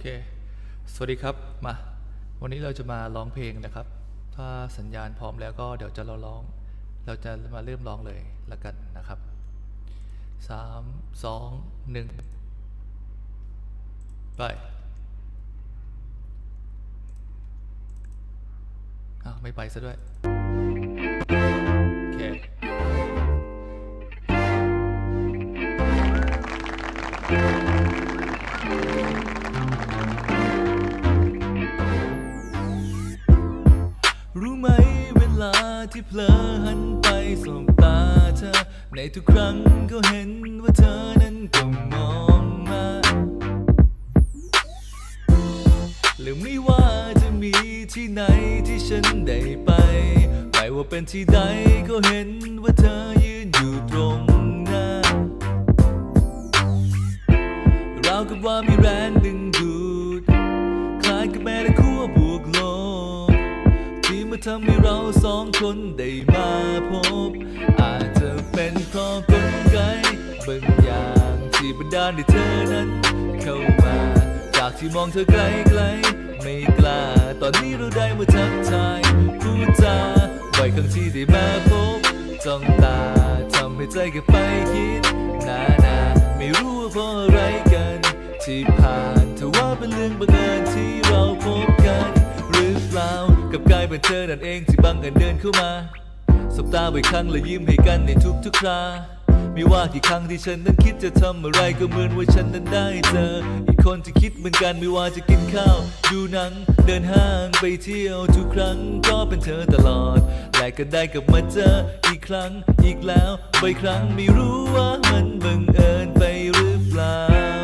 เค สวัสดีครับ มา วันนี้เราจะมาร้องเพลงนะครับ ถ้าสัญญาณพร้อมแล้วก็เดี๋ยวจะเราร้อง เราจะมาเริ่มร้องเลยละกันนะครับสามสองหนึ่งไปอ้าวไม่ไปซะด้วย ที่เผลอหันไปสบตาเธอ ในทุกครั้งก็เห็นว่าเธอนั้นก็มองมาหรือไม่ว่าจะมีที่ไหนที่ฉันได้ไป ไม่ว่าเป็นที่ใดก็เห็นว่าเธอยืนอยู่ตรงหน้าเราวกับว่ามีแรง ที่มาทำให้เราสองคนได้มาพบ อาจจะเป็นเพราะกลไกบางอย่างที่บันดาลให้เธอนั้น เข้ามา จากที่มองเธอไกลไกลๆไม่กล้า ตอนนี้เราได้มาทักทายพูดจาบ่อยครั้งที่ได้มาพบจ้องตาทำให้ใจเก็บไปคิดนานาไม่รู้ว่าเพราะอะไรกัน ที่ผ่านเธอว่าเป็นเรื่องบังเอิญที่ เป็นเธอนั่นเองที่บังเอิญเดินเข้ามาสบตาบ่อยครั้งและยิ้มให้กันในทุกๆคราไม่ว่ากี่ครั้งที่ฉันนั้นคิดจะทำอะไรก็เหมือนว่าฉันนั้นได้เจออีกคนที่คิดเหมือนกันไม่ว่าจะกินข้าว ดูหนัง เดินห้างไปเที่ยวทุกครั้งก็เป็นเธอตลอด และก็ได้กลับมาเจออีกครั้งอีกแล้วบ่อยครั้งไม่รู้ว่ามันบังเอิญไปหรือเปล่า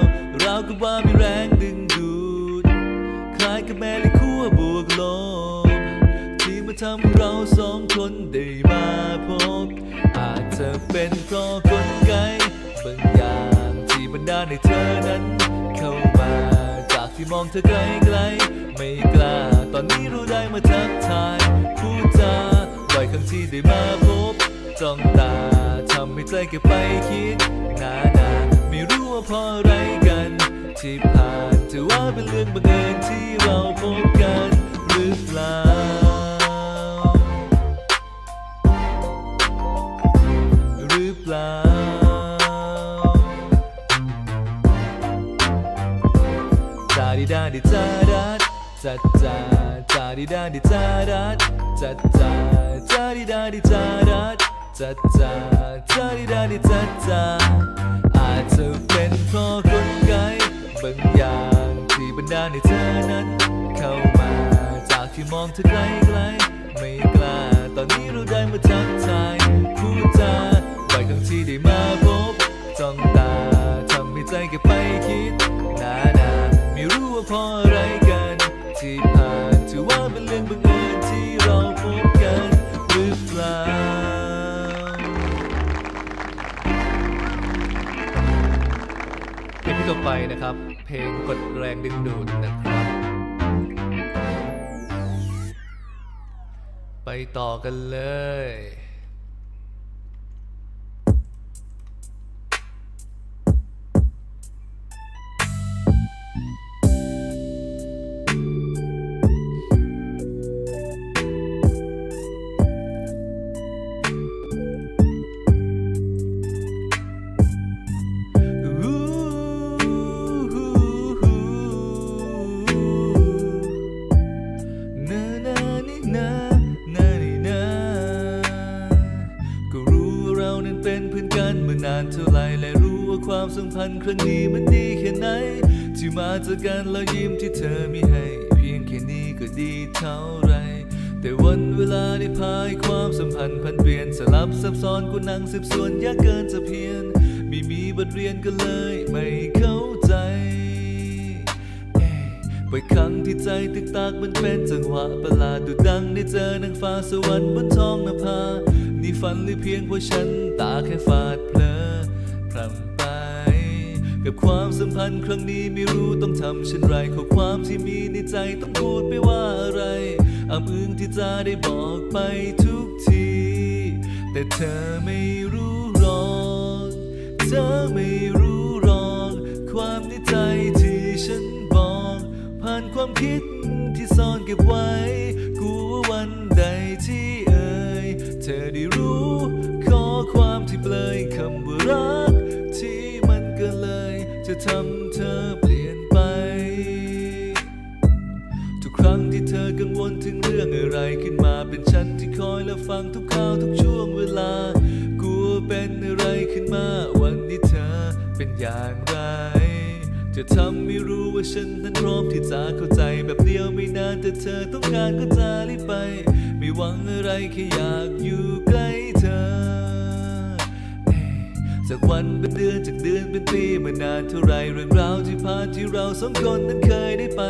ที่มาทำเราสองคนได้มาพบ อาจจะเป็นเพราะกลไกบางอย่างที่บันดาลให้เธอนั้น เข้ามา จากที่มองเธอไกลไกลๆไม่กล้า ตอนนี้เราได้มาทักทายพูดจาบ่อยครั้งที่ได้มาพบจ้องตาทำให้ใจเก็บไปคิดนานาไม่รู้ว่าเพราะอะไรกัน ที่ผ่านถือว่าเป็นเรื่องบังเอิญที่เราพบกันหรือเปล่า จัดจาจาดิดาดิจาดัดจัดจาจาดิดาดิจาดัดจัดจาจาดิดาดิจัดจาอาจจะเป็นเพราะกลไกบางอย่างที่บันดาลให้เธอนั้น เข้ามาจากที่มองเธอไกลไกลไม่กล้าตอนนี้เราได้มาทักทายพูดจาบ่อยครั้งที่ได้มาพบจ้องตาทำให้ใจเก็บไปคิดนานาไม่รู้ว่าเพราะอะไรกัน ที่ผ่านถือว่าเป็นเรื่องบังเอิญที่เราพบกันหรือเปล่า เพลงที่ต่อไปนะครับ เพลงกดแรงดึงดูดนะครับ ไปต่อกันเลย พันครั้งนี้มันดีแค่ไหน ที่มาเจอกันแล้วยิ้มที่เธอมีให้ เพียงแค่นี้ก็ดีเท่าไร แต่วันเวลาได้พายความสัมพันธ์พันเปลี่ยนสลับซับซ้อนกูนั่งสืบสวนยากเกินจะเพียน ไม่มีบทเรียนก็เลยไม่เข้าใจเอ้ยบ่อยครั้งที่ใจตึกตากมันเป็นจังหวะประหลาดดูดังได้เจอนางฟ้าสวรรค์บนท้องนภานี่ฝันหรือเพียงเพราะฉันตาแค่ฟาด กับความสัมพันธ์ครั้งนี้ไม่รู้ต้องทำเช่นไรข้อความที่มีในใจต้องพูดไปว่าอะไรอ้ำอึ้งที่จะได้บอกไปทุกที แต่เธอไม่รู้หรอก เธอไม่รู้หรอก ความในใจที่ฉันบอก ผ่านความคิดที่ซ่อนเก็บไว้ กูว่าวันใดที่เอ่ย เธอได้รู้ ขอความที่เปลยคำว่ารัก จะทำเธอเปลี่ยนไป ทุกครั้งที่เธอกังวลถึงเรื่องอะไรขึ้นมาเป็นฉันที่คอยและฟังทุกข่าวทุกช่วงเวลากลัวเป็นอะไรขึ้นมาวันนี้เธอเป็นอย่างไร จะทำไม่รู้ว่าฉันนั้นพร้อมที่จะเข้าใจแบบเดียวไม่นานแต่เธอต้องการก็จะรีบไป ไม่หวังอะไรแค่อยากอยู่ใกล้ จากวันเป็นเดือนจากเดือนเป็นปีมานานเท่าไรเรื่องราวที่ผ่านที่เราสองคนนั้นเคยได้ไป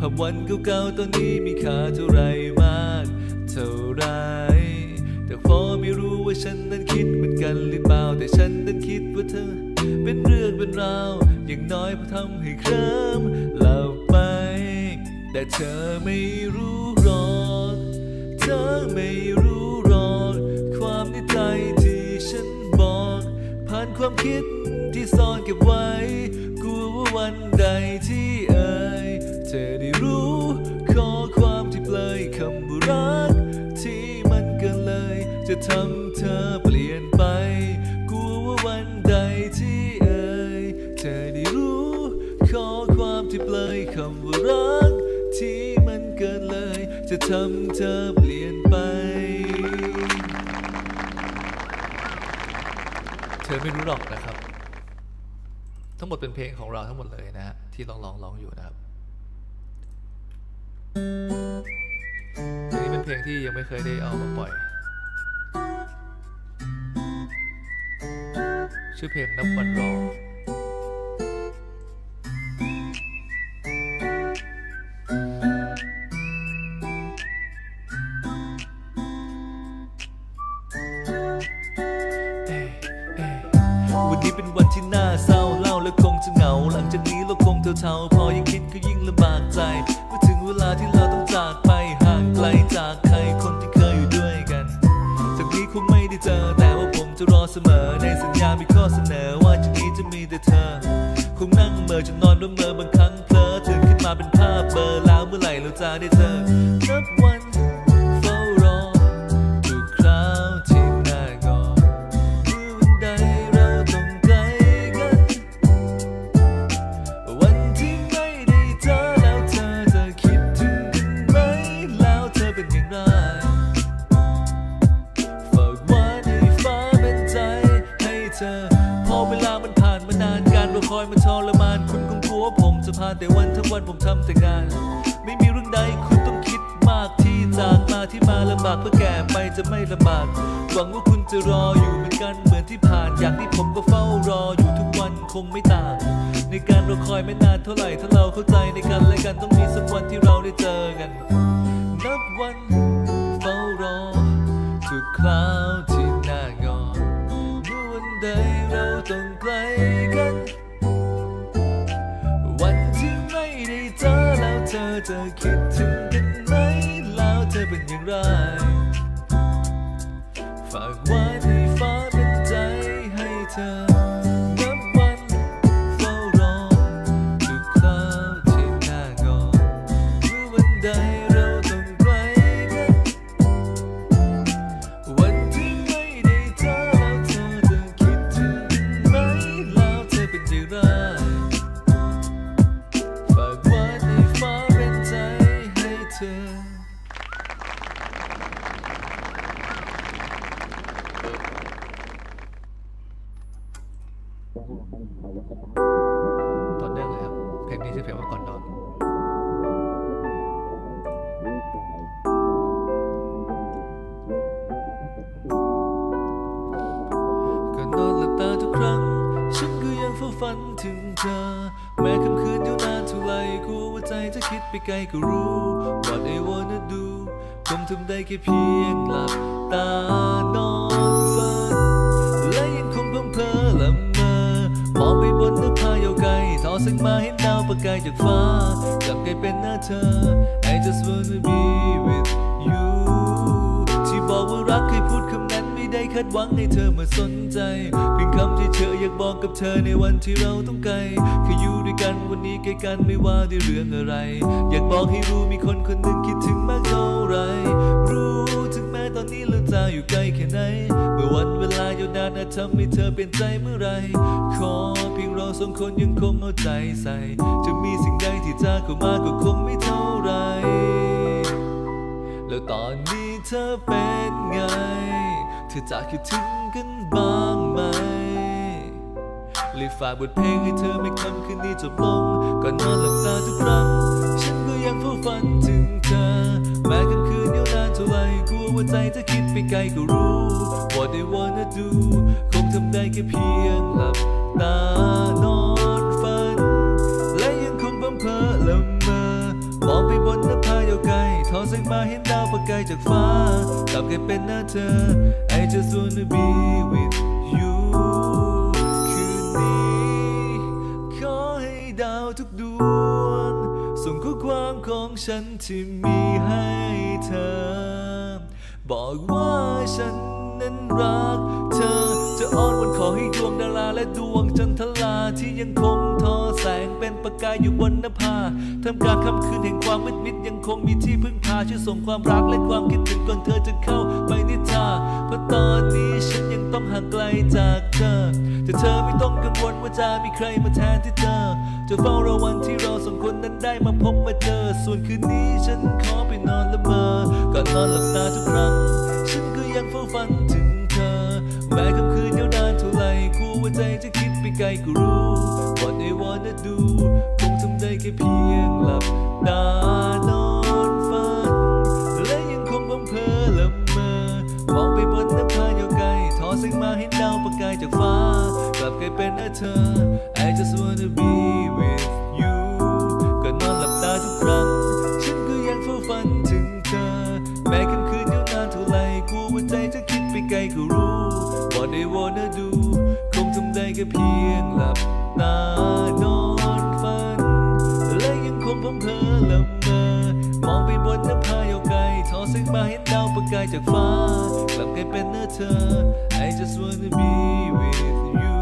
ภาพวันเก่าๆตอนนี้มีค่าเท่าไรมากเท่าไรแต่พอไม่รู้ว่าฉันนั้นคิดเหมือนกันหรือเปล่า แต่ฉันนั้นคิดว่าเธอ เป็นเรื่องเป็นราว อย่างน้อยพอทำให้เคลิ้มหลับไป แต่เธอไม่รู้หรอก เธอไม่รู้ ความคิดที่ซ่อนเก็บไว้ กลัวว่าวันใดที่เอ่ยเธอได้รู้ ขอความที่เปลยคำว่ารัก ที่มันเก็เลย จะทำเธอเปลี่ยนไป กลัวว่าวันใดที่เอ่ยเธอได้รู้ ขอความที่เปลยคำว่ารัก ที่มันเกินเลย จะทำเธอ ไม่รู้หรอกนะครับ ทั้งหมดเป็นเพลงของเราทั้งหมดเลยนะฮะที่ลองร้องร้องอยู่นะครับเพลงนี้เป็นเพลงที่ยังไม่เคยได้เอามาปล่อย ชื่อเพลงนับวันรอ เป็นภาพเบลอแล้วเมื่อไหร่เราจะได้เจอนับวัน ลำบากหวังว่าคุณจะรออยู่เหมือนกันเหมือนที่ผ่านอย่างที่ผมก็เฝ้ารออยู่ทุกวันคงไม่ต่างในการรอคอยไม่นานเท่าไหร่ถ้าเราเข้าใจในกันและกันต้องมีสักวันที่เราได้เจอกัน นับวันเฝ้ารอทุกคราว ได้แค่เพียงหลับตานอนฝันและยังคงเพิ่งเพลอละเมอมองไปบนนภาเยาวไกลทอแสงมาเห็นดาวประกายจากฟ้าจำกลายเป็นหน้าเธอ I just wanna be with you ที่บอกว่ารักเคยพูดคำนั้นไม่ได้คาดหวังให้เธอมาสนใจ เพียงคำที่เธออยากบอกกับเธอในวันที่เราต้องไกลแค่อยู่ด้วยกันวันนี้ใกล้กันไม่ว่าด้วยเรื่องอะไร อยากบอกให้รู้มีคนคนหนึ่งคิดถึงมากเท่า ไร รู้ถึงแม้ตอนนี้เราจะอยู่ไกลแค่ไหน เมื่อวันเวลายาวนานอาจทำให้เธอเปลี่ยนใจเมื่อไร ขอเพียงเราสองคนยังคงเอาใจใส่ จะมีสิ่งใดที่จะเข้ามาก็คงไม่เท่าไร แล้วตอนนี้เธอเป็นไง เธอจะคิดถึงกันบ้างไหมเลยฝากบทเพลงให้เธอไม่คำคืนนี้จบลงก่อนนอนหลับตาทุกครั้งฉัน ไปไกลก็รู้ What they wanna do คงทำได้แค่เพียงหลับตานอนฝัน และยังคงบังเพอละเมอมองไปบนหน้าผาเยาวไกลทอแสงมาเห็นดาวประกายจากฟ้ากลับกลายเป็นหน้าเธอ I just wanna be with you คืนนี้ขอให้ดาวทุกดวงส่งข้อความของฉันที่มีให้เธอ บอกว่าฉันนั้นรักเธอ จะอ้อนวันขอให้ดวงดาราและดวงจันทราที่ยังคงทอแสง ป็นประกายอยู่บนหน้าผาทำกลารค่ำคืนแห่งความมืดมิดยังคงมีที่พึ่งพาช่วยส่งความรักและความคิดถึงก่อนเธอจะเข้าไปนิทราเพราะตอนนี้ฉันยังต้องห่างไกลจากเธอ แต่เธอไม่ต้องกังวลว่าจะมีใครมาแทนที่เธอ จะเฝ้ารอวันที่เราสองคนนั้นได้มาพบมาเจอ ส่วนคืนนี้ฉันขอไปนอนละเมอก่อนนอนหลับตาทุกครั้ง ฉันก็ยังเฝ้าฝันถึงเธอ แม้ค่ำคืนยาวนานเท่าไรกลัวว่าใจจะคิดไปไกลก็รู้ น่าดูคงทำได้แค่เพียงหลับตานอนฝัน และยังคงบังเพอละเมอมองไปบนน้ำพายาวไกลทอแสงมาให้ดาวประกายจากฟ้า กลับกลายเป็นเธอ I just wanna be with you ก็นอนหลับตาทุกครั้ง กายจากฟ้ากลับกลายเป็นหน้าเธอ I just wanna be with you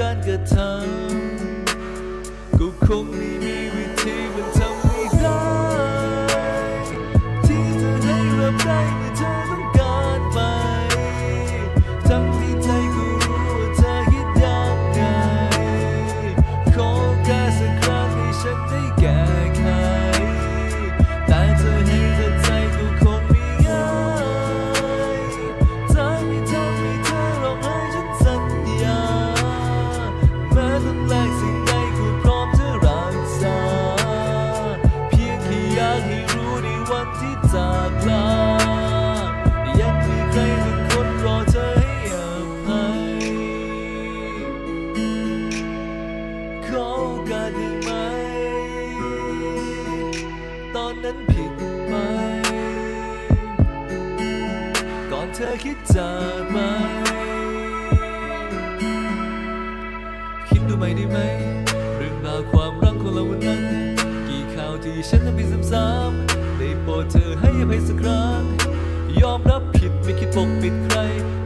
การกระทำก็คงไม่มีวิธีมันทำไม่ได้ที่จะให้รับได้ คิดจากไป คิดดูไหมได้ไหม เรื่องราวความรักของเราวันนั้น กี่ข่าวที่ฉันทำผิดซ้ำๆได้โปรดเธอให้อภัยสักครั้ง ยอมรับผิดไม่คิดปกปิดใคร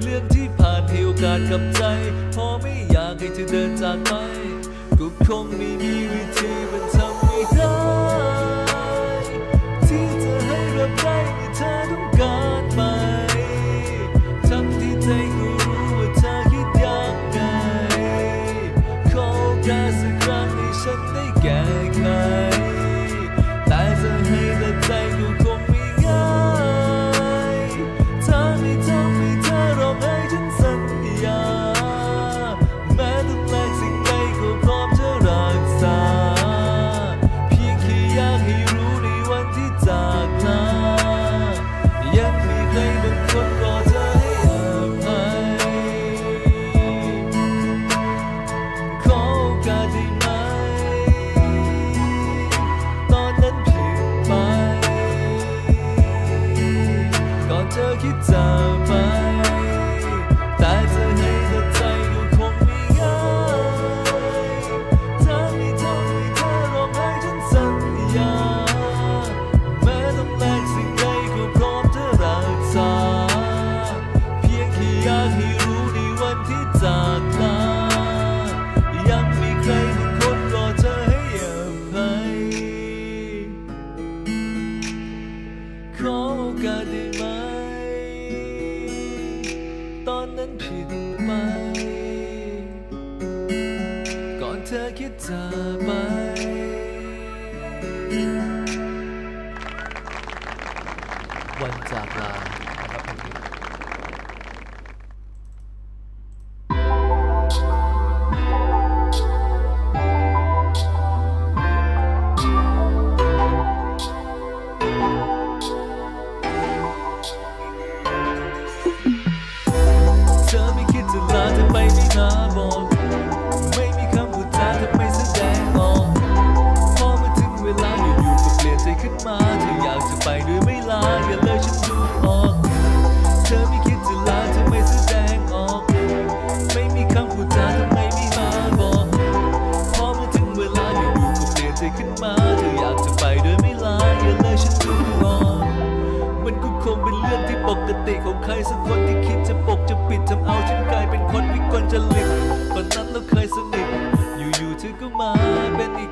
เรื่องที่ผ่านให้โอกาสกับใจ พอไม่อยากให้เธอเดินจากไป ก็คงไม่มีวิธีมันท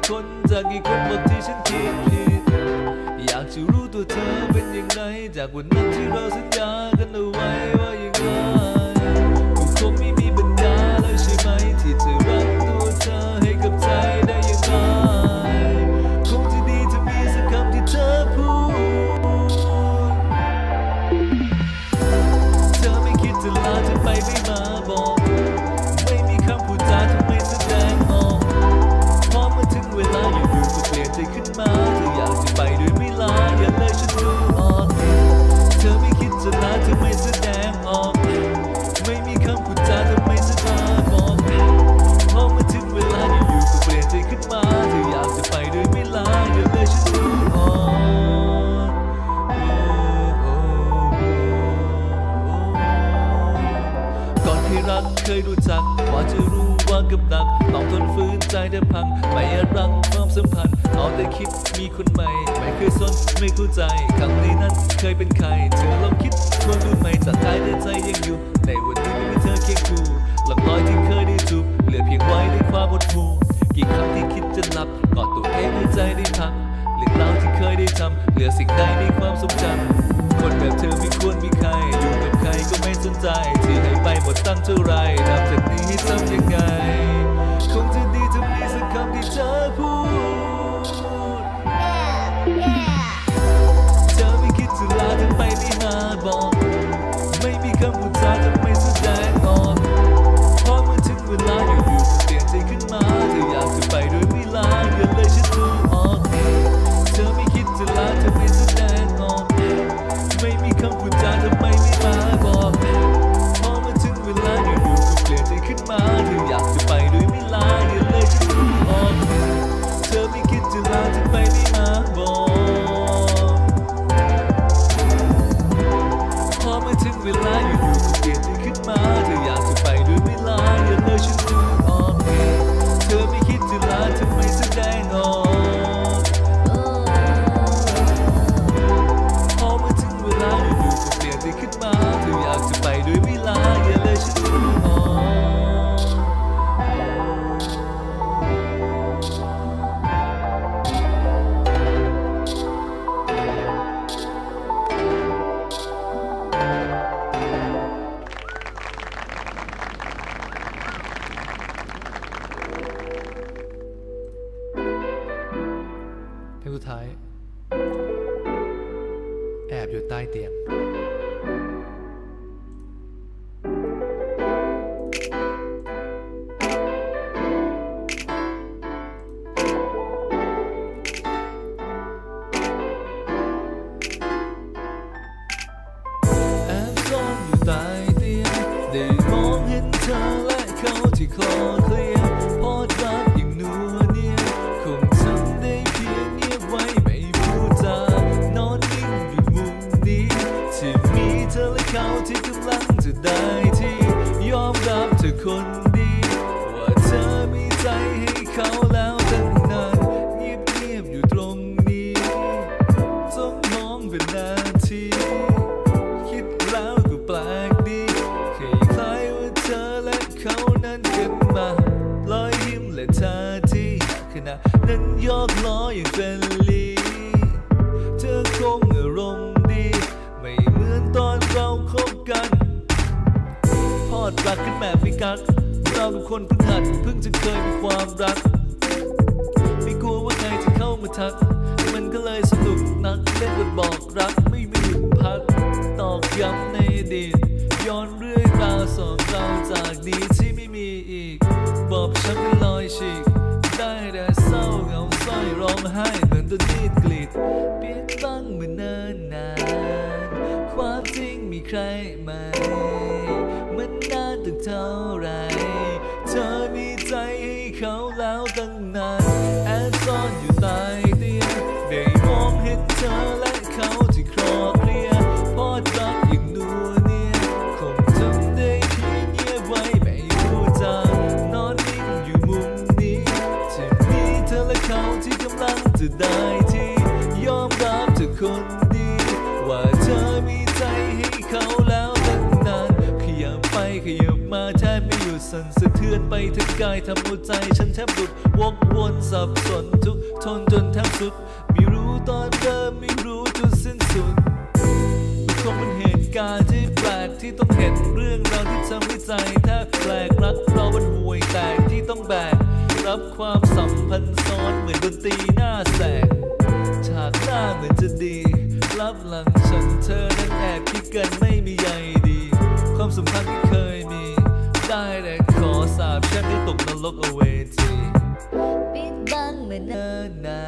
คนจากกี่คนบอกที่ฉันคิดผิดอยากจะรู้ตัวเธอเป็นอย่างไรจากวันนั้นที่เราสัญญากันเอาไว้ว่า และเธอที่ขณะนั้นยอกล้ออย่างเฟรนลีเธอคงอารมณ์ดี ไม่เหมือนตอนเราคบกันพอดรักขึ้นแบบไม่กักเราเป็นคนเพิ่งหัดเพิ่งจะเคยมีความรัก ไม่กลัวว่าใครจะเข้ามาทัก มันก็เลยสนุกนักเล่นบทบอกรักไม่มีหยุดพัก ตอกย้ำในอดีตย้อนเรื่องราวสองเราจากดีที่ ม่มีอีก บอบช้ำเป็นรอยฉีก ได้แต่เศร้าเหงาสร้อยร้องไห้เหมือนตัวนีดกลิดเปลี่ยนบ้างเหมือนเนิ่นนานความจริงมีใครไหม มันนานตั้งเท่าไหร ทั้งกายทำหัวใจฉันแทบหลุดวกวนสับสนทุกทนจนแทบสุด ไม่รู้ตอนเริ่มไม่รู้จุดสิ้นสุดคงเป็นเหตุการณ์ที่แปลกที่ต้องเห็นเรื่องราวที่ทำให้ใจแทบแปลกรักเราบนห่วยแตกที่ต้องแบกรับความสัมพันธ์ซ้อนเหมือนดนตรีหน้าแสกฉากหน้าเหมือนจะดีรับหลังฉันเธอนั้นแอบคิดกันไม่มีใยดี ความสัมพันธ์ที่เคย ได้แต่ขอสาบแช่งให้ตกนรกเอาเวทีปิดบังเมื่อนาเนิ่นนา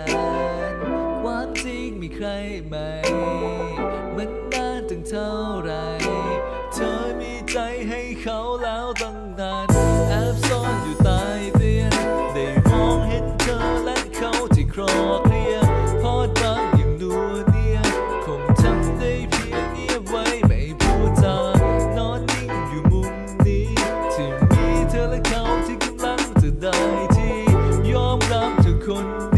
นความจริงมีใครไหม มันนานตั้งเท่าไรเธอมีใจให้เขาแล้วตั้งนานแอบซ่อนอยู่ con